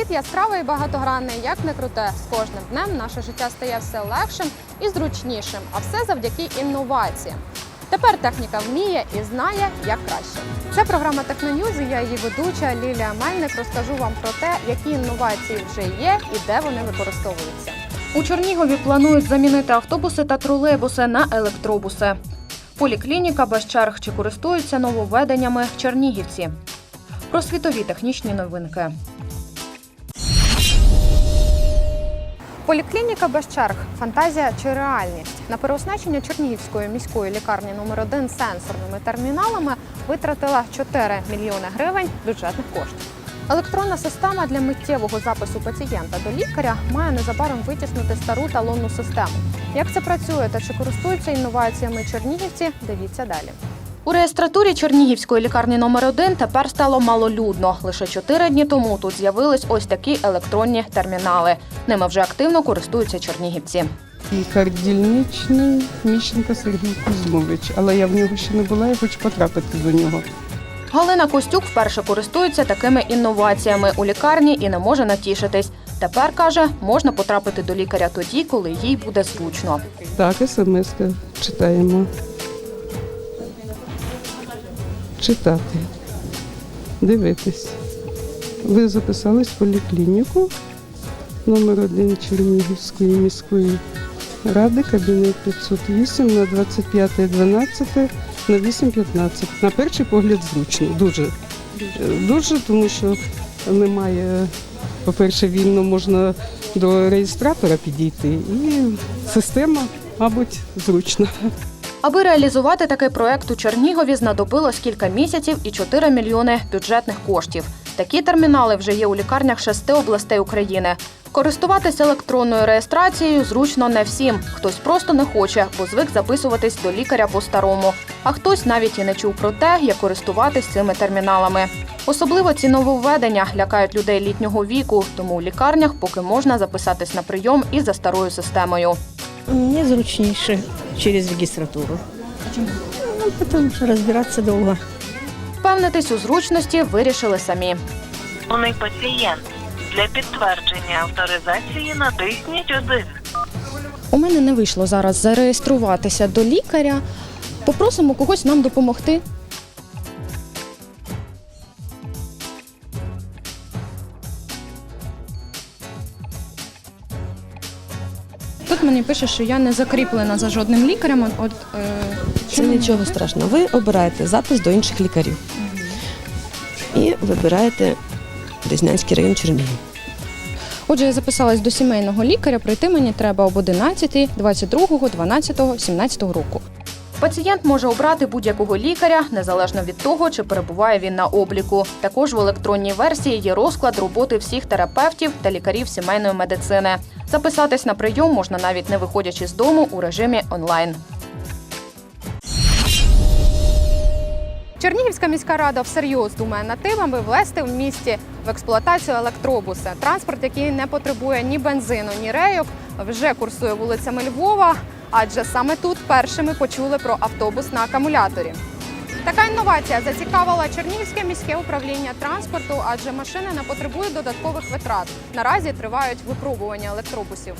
Світ яскравий і багатогранний, як не круте. З кожним днем наше життя стає все легшим і зручнішим, а все завдяки інноваціям. Тепер техніка вміє і знає, як краще. Це програма Техноньюз і я її ведуча Лілія Мельник. Розкажу вам про те, які інновації вже є і де вони використовуються. У Чернігові планують замінити автобуси та тролейбуси на електробуси. Поліклініка без черг чи користуються нововведеннями чернігівці. Про світові технічні новинки. Поліклініка без черг фантазія чи реальність на переоснащення Чернігівської міської лікарні номер 1 сенсорними терміналами витратила 4 мільйони гривень бюджетних коштів. Електронна система для миттєвого запису пацієнта до лікаря має незабаром витіснити стару талонну систему. Як це працює та чи користуються інноваціями чернігівці? Дивіться далі. У реєстратурі Чернігівської лікарні номер 1 тепер стало малолюдно. Лише чотири дні тому тут з'явились ось такі електронні термінали. Ними вже активно користуються чернігівці. Лікар дільничний Міщенко Сергій Кузьмович, але я в нього ще не була, я хочу потрапити до нього. Галина Костюк вперше користується такими інноваціями у лікарні і не може натішитись. Тепер каже, можна потрапити до лікаря тоді, коли їй буде зручно. Так, смс читаємо. Читати. Дивитись. Ви записались в поліклініку номер 1 Чернігівської міської ради, кабінет 508 на 25.12 на 8.15. На перший погляд зручно, дуже. Дуже, тому що немає, по-перше, вільно можна до реєстратора підійти, і система, мабуть, зручна. Аби реалізувати такий проект у Чернігові знадобилось кілька місяців і 4 мільйони бюджетних коштів. Такі термінали вже є у лікарнях шести областей України. Користуватися електронною реєстрацією зручно не всім. Хтось просто не хоче, бо звик записуватись до лікаря по-старому. А хтось навіть і не чув про те, як користуватись цими терміналами. Особливо ці нововведення лякають людей літнього віку, тому у лікарнях поки можна записатись на прийом і за старою системою. Мне зручніше через регістратуру. Ну, потому що розбиратися довго. Впевнитись у зручності вирішили самі. Повний пацієнт. Для підтвердження авторизації натисніть 1. У мене не вийшло зараз зареєструватися до лікаря. Попросимо когось нам допомогти. Мені пише, що я не закріплена за жодним лікарем. От, е, Це чому? нічого страшного. Ви обираєте запис до інших лікарів і вибираєте Деснянський район Чернігів. Отже, я записалась до сімейного лікаря. Прийти мені треба об 11, 22, 12, 17 року. Пацієнт може обрати будь-якого лікаря незалежно від того, чи перебуває він на обліку. Також в електронній версії є розклад роботи всіх терапевтів та лікарів сімейної медицини. Записатись на прийом можна навіть не виходячи з дому у режимі онлайн. Чернігівська міська рада всерйоз думає над тим, аби ввести в місті в експлуатацію електробуси. Транспорт, який не потребує ні бензину, ні рейок, вже курсує вулицями Львова, адже саме тут першими почули про автобус на акумуляторі. Така інновація зацікавила Чернігівське міське управління транспорту, адже машини не потребують додаткових витрат. Наразі тривають випробування електробусів.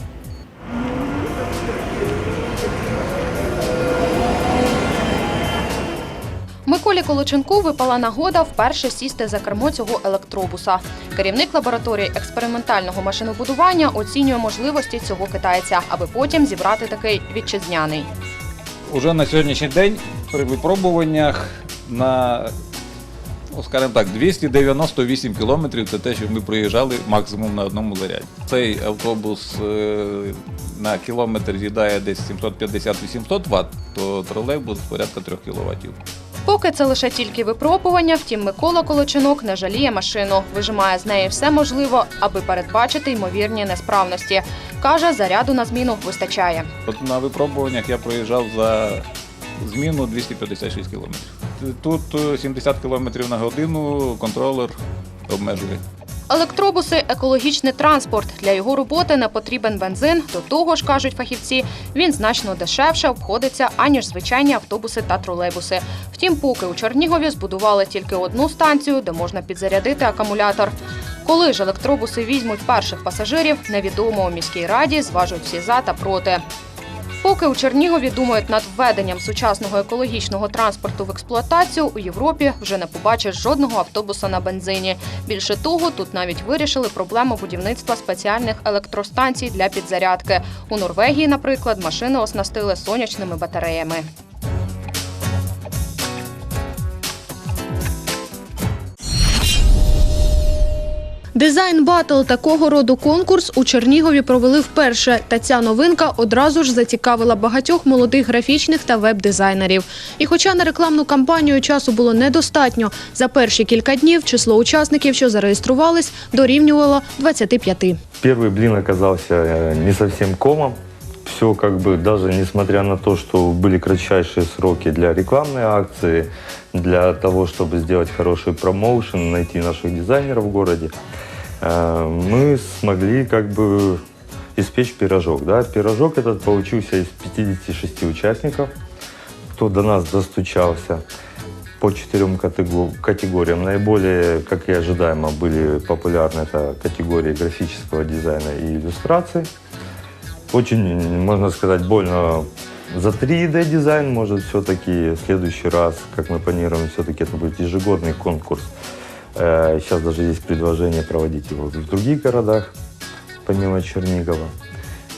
Миколі Колоченку випала нагода вперше сісти за кермо цього електробуса. Керівник лабораторії експериментального машинобудування оцінює можливості цього китайця, аби потім зібрати такий вітчизняний. Уже на сьогоднішній день при випробуваннях на, ну, скажімо так, 298 кілометрів це те, що ми проїжджали максимум на одному заряді. Цей автобус е, на кілометр з'їдає десь 750-800 Вт, то тролейбус порядка 3 кВт. Поки це лише тільки випробування, втім Микола Колоченок не жаліє машину, вижимає з неї все можливо, аби передбачити ймовірні несправності. Каже, заряду на зміну вистачає. От на випробуваннях я проїжджав за зміну 256 км. Тут е, 70 км на годину контролер обмежує. Електробуси екологічний транспорт. Для його роботи не потрібен бензин. До того ж, кажуть фахівці, він значно дешевше обходиться аніж звичайні автобуси та тролейбуси. Втім, поки у Чернігові збудували тільки одну станцію, де можна підзарядити акумулятор. Коли ж електробуси візьмуть перших пасажирів, невідомо у міській раді зважують всі за та проти. Поки у Чернігові думають над введенням сучасного екологічного транспорту в експлуатацію, у Європі вже не побачиш жодного автобуса на бензині. Більше того, тут навіть вирішили проблему будівництва спеціальних електростанцій для підзарядки. У Норвегії, наприклад, машини оснастили сонячними батареями. Дизайн батл такого роду конкурс у Чернігові провели вперше. Та ця новинка одразу ж зацікавила багатьох молодих графічних та веб-дизайнерів. І хоча на рекламну кампанію часу було недостатньо, за перші кілька днів число учасників, що зареєструвались, дорівнювало 25. Первый блин оказался э, не совсем комом. Все как бы, даже несмотря на то, что были кратчайшие сроки для рекламной акции, для того, чтобы сделать хороший промоушен, найти наших дизайнеров в городе, э, мы смогли как бы испечь пирожок. Да? Пирожок этот получился из 56 участников, кто до нас достучался по четырем катего- категориям. Наиболее, как и ожидаемо, были популярны это категории графического дизайна и иллюстрации. Очень, можно сказать, больно за 3D дизайн, может, все-таки в следующий раз, как мы планируем, все-таки это будет ежегодный конкурс. Э, Сейчас даже есть предложение проводить его в других городах, помимо Чернигова.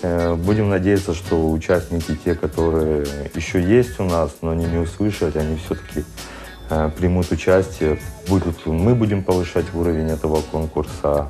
Э, Будем надеяться, что участники, те, которые еще есть у нас, но они не услышали, они все-таки э, примут участие. Будут, мы будем повышать уровень этого конкурса,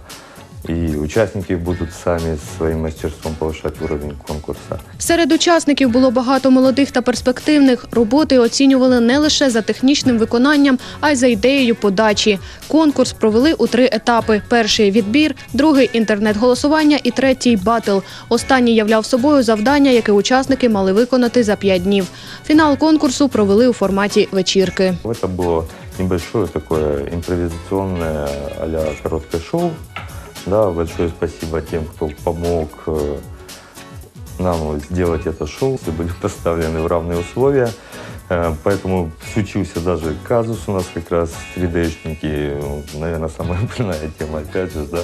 и участники будут сами своим мастерством повышать уровень конкурса. Серед учасників було багато молодих та перспективних. Роботи оцінювали не лише за технічним виконанням, а й за ідеєю подачі. Конкурс провели у три етапи: перший відбір, другий інтернет-голосування і третій батл. Останній являв собою завдання, яке учасники мали виконати за п'ять днів. Фінал конкурсу провели у форматі вечірки. Это было небольшое такое импровизационное а короткое шоу. Да, большое спасибо тем, кто помог э, нам сделать это шоу. Все были поставлены в равные условия. Э, Поэтому случился даже казус у нас как раз 3D-шники. Наверное, самая больная тема, опять же, да.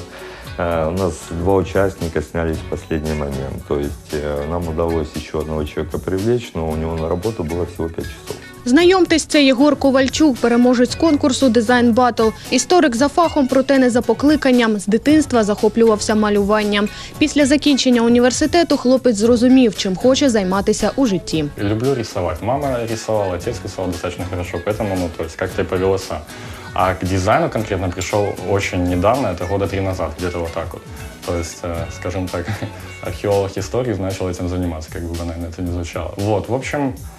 Э, У нас два участника снялись в последний момент. То есть э, нам удалось еще одного человека привлечь, но у него на работу было всего 5 часов. Знайомтесь, це Єгор Ковальчук, переможець конкурсу Дизайн Батл. Історик за фахом, проте не за покликанням. З дитинства захоплювався малюванням. Після закінчення університету хлопець зрозумів, чим хоче займатися у житті. Люблю рисовать. Мама рисовала, отец рисовал достаточно хорошо, поэтому, ну, то есть как-то и повело сам. А к дизайну конкретно пришел очень недавно, это года три назад, где-то вот так вот. То есть, э, скажем так, археолог истории начал этим заниматься, как бы банально это не звучало. Вот, в общем, э,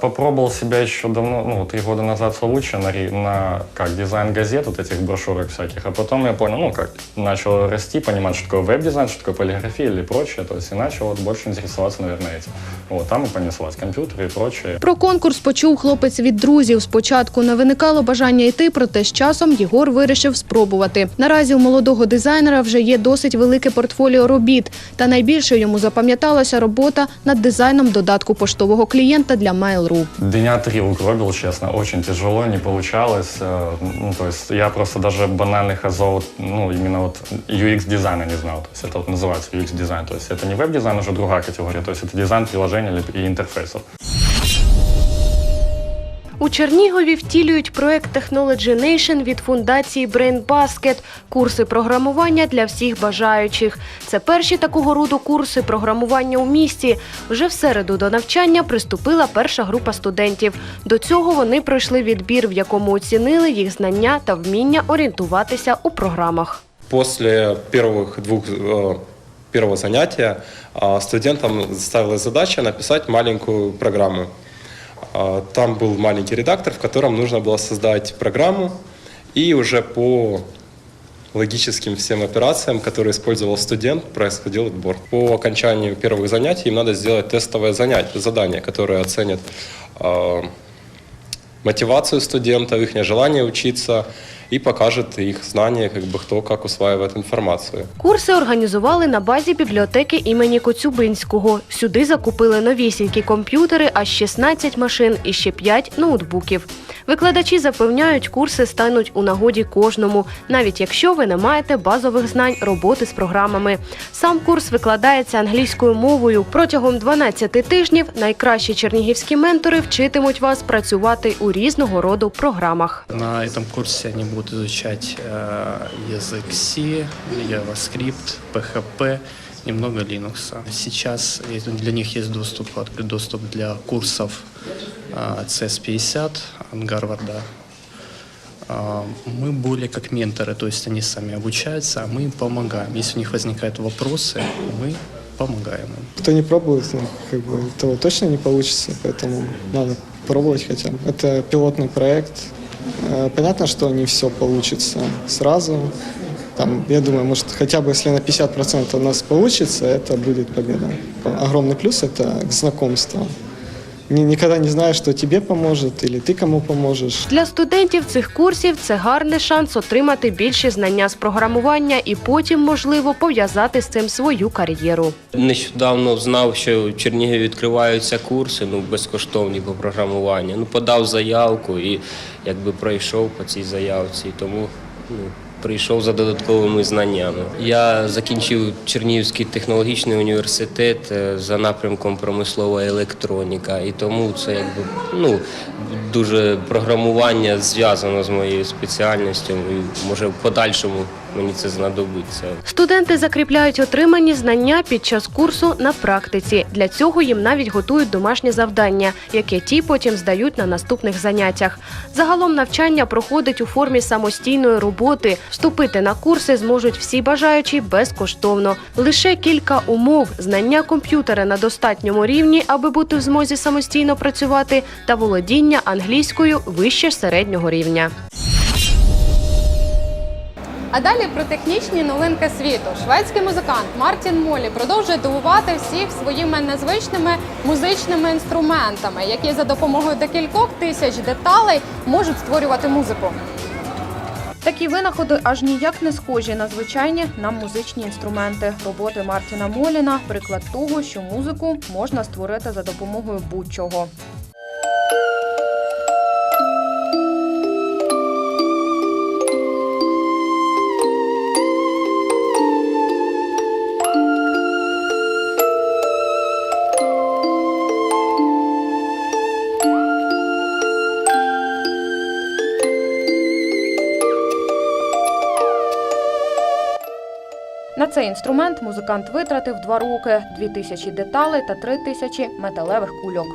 попробовал себя еще давно, ну, три года назад в Случае на, ри- на как, дизайн газет, вот этих брошюрок всяких, а потом я понял, ну, как, начал расти, понимать, что такое веб-дизайн, что такое полиграфия или прочее, то есть и начал вот больше интересоваться, наверное, этим. Вот, там и понеслась, компьютеры и прочее. Про конкурс почув хлопець від друзів. Спочатку не виникало бажання йти, проте з часом Єгор вирішив спробувати. Наразі у молодого дизайнера вже є досить велике портфоліо робіт. Та найбільше йому запам'яталася робота над дизайном додатку поштового клієнта для Mail.ru. Дня три угробил, честно, очень тяжело, не получалось. Э, Ну, то есть я просто даже банальных азов, ну, именно вот UX-дизайна не знал. То есть это вот называется UX-дизайн. То есть это не веб-дизайн, уже другая категория. То есть это дизайн приложений или- и интерфейсов. У Чернігові втілюють проект Technology Nation від фундації Brain Basket – курси програмування для всіх бажаючих. Це перші такого роду курси програмування у місті. Вже в середу до навчання приступила перша група студентів. До цього вони пройшли відбір, в якому оцінили їх знання та вміння орієнтуватися у програмах. После первых двух э, первого занятия э, студентам ставилась задача написать маленькую программу. Э, Там был маленький редактор, в котором нужно было создать программу и уже по логическим всем операциям, которые использовал студент, происходил отбор. По окончанию первых занятий им надо сделать тестовое занятие, задание, которое оценит э, мотивацию студента, их желание учиться и покажет их знания, как бы кто как усваивает информацию. Курси організували на базі бібліотеки імені Коцюбинського. Сюди закупили новісінькі комп'ютери, аж 16 машин і ще 5 ноутбуків. Викладачі запевняють, курси стануть у нагоді кожному, навіть якщо ви не маєте базових знань роботи з програмами. Сам курс викладається англійською мовою. Протягом 12 тижнів найкращі чернігівські ментори вчитимуть вас працювати у різного роду програмах. На этом курсе они будут изучать э, язык C, JavaScript, PHP, немного Linux. Сейчас э, для них есть доступ, доступ для курсов э, CS50 от Гарварда. А, Мы более как менторы, то есть они сами обучаются, а мы им помогаем. Если у них возникают вопросы, мы помогаем им. Кто не пробует, ну, как бы, того точно не получится, поэтому надо пробовать хотя бы. Это пилотный проект. Э, Понятно, что не все получится сразу. Там, я думаю, может, хотя бы если на 50% у нас получится, это будет победа. Огромный плюс – это знакомство. Ни- Никогда не знаешь, что тебе поможет или ты кому поможешь. Для студентів цих курсів це гарний шанс отримати більші знання з програмування і потім, можливо, пов'язати з цим свою кар'єру. Нещодавно знав, що в Чернігові відкриваються курси ну, безкоштовні по програмуванню. Ну, подав заявку і якби пройшов по цій заявці. Тому ну, прийшов за додатковими знаннями. Я закінчив Чернігівський технологічний університет е, за напрямком промислова електроніка. І тому це якби ну, дуже програмування зв'язано з моєю спеціальністю. І може в подальшому мені це знадобиться. Студенти закріпляють отримані знання під час курсу на практиці. Для цього їм навіть готують домашнє завдання, яке ті потім здають на наступних заняттях. Загалом навчання проходить у формі самостійної роботи. Вступити на курси зможуть всі бажаючі безкоштовно. Лише кілька умов: знання комп'ютера на достатньому рівні, аби бути в змозі самостійно працювати, та володіння англійською вище середнього рівня. А далі про технічні новинки світу. Шведський музикант Мартін Молі продовжує дивувати всіх своїми незвичними музичними інструментами, які за допомогою декількох тисяч деталей можуть створювати музику. Такі винаходи аж ніяк не схожі на звичайні нам музичні інструменти. Роботи Мартіна Моліна приклад того, що музику можна створити за допомогою будь-чого. Цей інструмент музикант витратив два роки, дві тисячі деталей та три тисячі металевих кульок.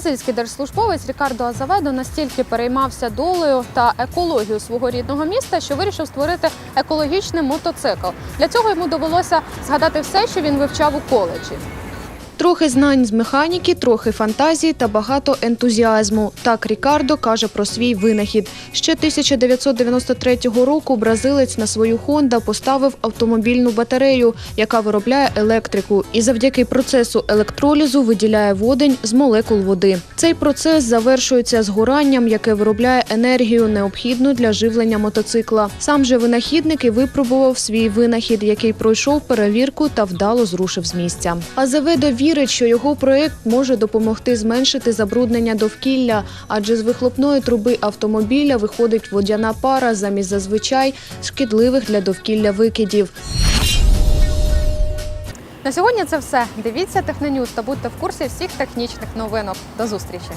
Бразильський держслужбовець Рікардо Азаведо настільки переймався долею та екологією свого рідного міста, що вирішив створити екологічний мотоцикл. Для цього йому довелося згадати все, що він вивчав у коледжі. Трохи знань з механіки, трохи фантазії та багато ентузіазму. Так Рікардо каже про свій винахід. Ще 1993 року бразилець на свою Honda поставив автомобільну батарею, яка виробляє електрику, і завдяки процесу електролізу виділяє водень з молекул води. Цей процес завершується згоранням, яке виробляє енергію, необхідну для живлення мотоцикла. Сам же винахідник і випробував свій винахід, який пройшов перевірку та вдало зрушив з місця. Азеведо вірить, що його проект може допомогти зменшити забруднення довкілля, адже з вихлопної труби автомобіля виходить водяна пара замість зазвичай шкідливих для довкілля викидів. На сьогодні це все. Дивіться Техноньюз та будьте в курсі всіх технічних новинок. До зустрічі!